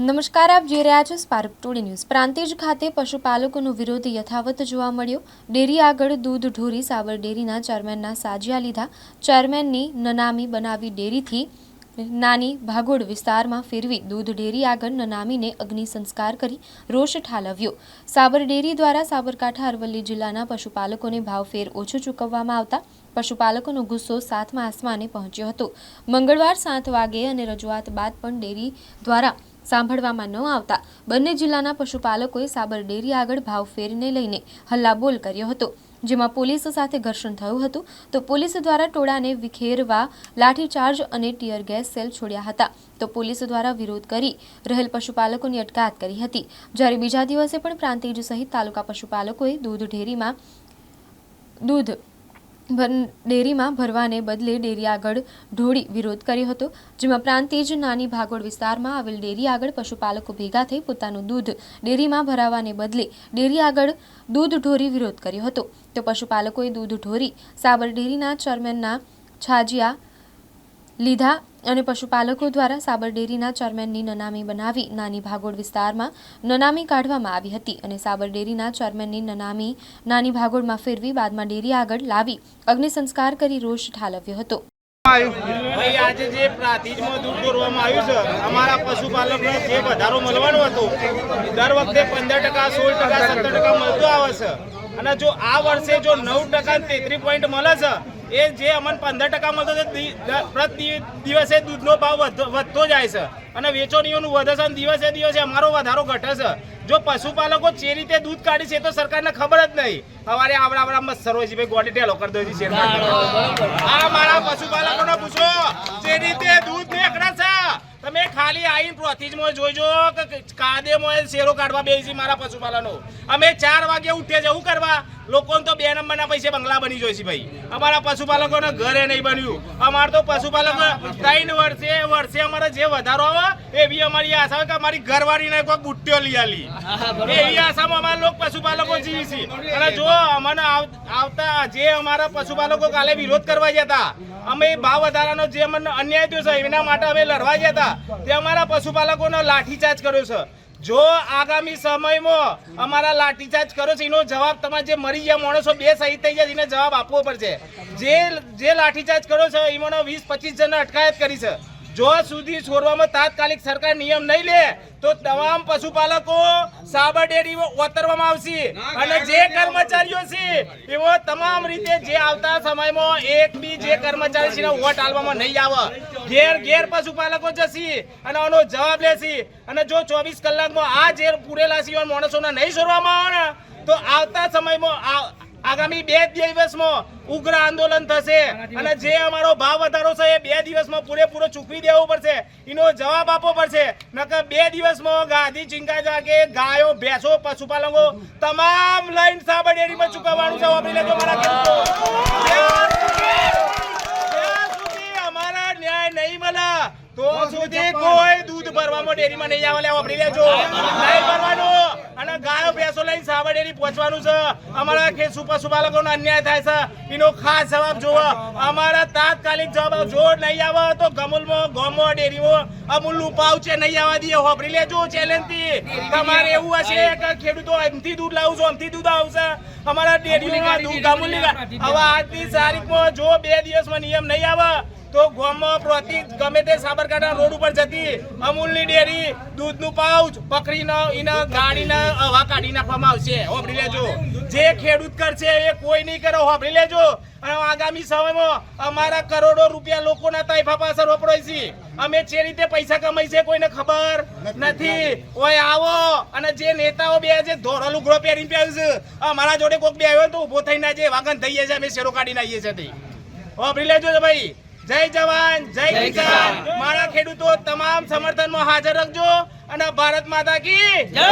નમસ્કાર, આપ જોઈ રહ્યા છો સ્પાર્ક ટોડી ન્યૂઝ. પ્રાંતિજ ખાતે પશુપાલકોનો વિરોધ યથાવત જોવા મળ્યો. ડેરી આગળ દૂધ ઢોરી સાબર ડેરીના ચેરમેનના સાજિયા લીધા. ચેરમેનની નનામી બનાવી ડેરીથી નાની ભાગોળ વિસ્તારમાં ફેરવી દૂધ ડેરી આગળ નનામીને અગ્નિ સંસ્કાર કરી રોષ ઠાલવ્યો. સાબર ડેરી દ્વારા સાબરકાંઠા, અરવલ્લી જિલ્લાના પશુપાલકોને ભાવફેર ઓછો ચૂકવવામાં આવતા પશુપાલકોનો ગુસ્સો સાતમા આસમાને પહોંચ્યો હતો. મંગળવાર સાત વાગે અને રજૂઆત બાદ પણ ડેરી દ્વારા સાંભળવામાં ન આવતા બંને જિલ્લાના પશુપાલકોએ સાબર ડેરી આગળ ભાવફેરને લઈને હલ્લાબોલ કર્યો હતો. જેમાં પોલીસ સાથે ઘર્ષણ થયું હતું તો પોલીસ દ્વારા ટોળાને વિખેરવા લાઠીચાર્જ અને ટીયર ગેસ સેલ છોડ્યા હતા. તો પોલીસ દ્વારા વિરોધ કરી રહેલ પશુપાલકોની અટકાયત કરી હતી. જ્યારે બીજા દિવસે પણ પ્રાંતિજ સહિત તાલુકા પશુપાલકોએ દૂધ ડેરીમાં દૂધ ડેરીમાં ભરવાને બદલે ડેરી આગળ ઢોળી વિરોધ કર્યો હતો, જેમાં પ્રાંતિજ નાની ભાગોળ વિસ્તારમાં આવેલ ડેરી આગળ પશુપાલકો ભેગા થઈ પોતાનું દૂધ ડેરીમાં ભરાવાને બદલે ડેરી આગળ દૂધ ઢોરી વિરોધ કર્યો હતો. તો પશુપાલકોએ દૂધ ઢોરી સાબર ડેરીના ચેરમેનના છાજિયા લીધા અને પશુપાલકો દ્વારા સાબર ડેરીના ચેરમેનની નનામી બનાવી નાની ભાગોળ વિસ્તારમાં નનામી કાઢવામાં આવી હતી અને સાબર ડેરીના ચેરમેનની નનામી નાની ભાગોળમાં ફેરવી બાદમાં ડેરી આગળ લાવી અગ્નિ સંસ્કાર કરી રોષ ઠાલવ્યો હતો. આજે જે પ્રાતિજમાં દૂધ દોરવામાં આવ્યું છે, અમારા પશુપાલકને જે વધારો મળવાનો હતો, દર વખતે પંદર ટકા, સોળ ટકા, સત્તર ટકા મળતો આવે છે. અને જો આ વર્ષે જો નવ ટકા તેત્રીસ પોઈન્ટ મળે છે એ જે અમને પંદર ટકા મળતો પ્રતિ દિવસે દૂધનો ભાવ વધતો- જાય છે. અને વેચોનીઓનું વધે છે અને દિવસે દિવસે અમારો વધારો ઘટે છે. જો પશુપાલકો જે રીતે દૂધ કાઢી છે તો સરકારને ખબર જ નહીં. સવારે આવડા આવડા મસ્ત હોય છે ભાઈ ગોડી ટેલો કરી દો છે આ મારા પશુપાલકોને પૂછો જે રીતે દૂધ નીકળે છે. તમે ખાલી આવીને પ્રોથીજમાં જોઈજો કે કાદેમાં શેરો કાઢવા બેસી મારા પશુપાલનો. અમે ચાર વાગે છે શું કરવા? લોકોને તો બે નંબરના પૈસે બંગલા બની જોઈ છે ભાઈ. અમારા પશુપાલકોને ઘરે નહીં બન્યું. અમારે તો પશુપાલકો ત્રણ વર્ષે વર્ષે અમારે જે વધારો આવે એવી અમારી આશા હોય કે અમારી ઘરવાળીને કોઈ બુટ્ટીઓ લઈ આલી. એવી આશામાં અમારા લોકો પશુપાલકો જીવી છે. અને જો અમને આવતા જે અમારા પશુપાલકો કાલે વિરોધ કરવા ગયા હતા અમે ભાવ વધારાનો જે અમને અન્યાય થયો છે એના માટે અમે લડવા ગયા હતા તે અમારા પશુપાલકોનો લાઠીચાર્જ કર્યો છે. જો આગામી સમયમાં અમારા લાઠીચાર્જ કરો છે, એનો જવાબ તમારે જે મરી ગયા માણસો બે શહીદ થઈ ગયા એને જવાબ આપવો પડશે. જે જે લાઠીચાર્જ કરો છો એમાં વીસ પચીસ જણને અટકાયત કરી છે. જો સુધી છોડવામાં તાત્કાલિક સરકાર નિયમ નહીં લે, તો તમામ પશુપાલકો સાબર ડેરી ઓતરવામાં આવશે. અને જે કર્મચારીઓ છે એવો તમામ રીતે જે આવતા સમયમાં એક બી જે કર્મચારી છે વોટ આલવામાં નહીં આવે. ઘેર ઘેર પશુપાલકો જશે અને આનો જવાબ લેશે. અને જો ચોવીસ કલાકમાં આ જે પૂરેલા સિવાય માણસોને નહીં છોડવામાં આવે ને, તો આવતા સમયમાં આગામી બે દિવસમાં ઉગ્ર આંદોલન થશે. અને જે અમારો ભાવ વધારો છે, એ બે દિવસમાં પૂરેપૂરો ચૂકવી દેવો પડશે. એનો જવાબ આપવો પડશે. નકર બે દિવસમાં ગાદી ચિંકા જાગે, ગાયો, ભેંસો, પશુપાલકો તમામ લાઈન સાબર ડેરીમાં ચૂકવવાનું છે. વાપરી લેજો મારા અમારા ન્યાય નહીં મળે તો સુધી કોઈ દૂધ ભરવામાં ડેરીમાં નહીં આવે લે વાપરી લેજો. નહીં ભરવાનું. અને ગાયો ભેંસો લઈને સાબર ડેરી પહોંચવાનું છે. અમારા ખેત પશુપાલકોનો અન્યાય થાય છે. એનો ખાસ જવાબ જોવો અમારા તાત્કાલિક જવાબ જો નહીં આવે તો ગમુલમાં ગોમો ડેરીમાં અમૂલનું પાઉચે નહીં આવવા દઈએ. વાપરી લેજો ચેલેન્જથી તમારે એવું હશે કે ખેડૂતો એમથી દૂધ લાવું છું એમથી દૂધ આવશે અમારા ડેરીમાં દૂધ અમૂલની હવે આજની તારીખમાં જો બે દિવસમાં નિયમ નહીં આવે તો ગામમાં પ્રતિ ગમે તે સાબરકાંઠા રોડ ઉપર જતી અમૂલની ડેરી દૂધનું પાઉચ બકરીનો એને ગાડીને હવા કાઢી નાખવામાં આવશે. હોભરી લેજો. જે ખેડૂત કરશે એ કોઈ નહીં કરો. હોભરી લેજો. અને આગામી સમયમાં અમારા કરોડો રૂપિયા લોકોના તાઇફા પાછળ વપરાય છે અમે જે રીતે પૈસા કમાઈ છે કોઈને ખબર નથી ઓય આવો. અને જે નેતાઓ બે છે ધોરો લુગડો પહેરીને પહેર્યું છે. અમારા જોડે કોઈક બે આવ્યો તો ઊભો થઈને જે વાગન થઈએ છે અમે શેરો કાઢીને આવીએ છીએ. વાપરી લેજો ભાઈ. જય જવાન જય કિસાન. મારા ખેડૂતો તમામ સમર્થનમાં હાજર રાખજો. અને ભારત માતા કી જય.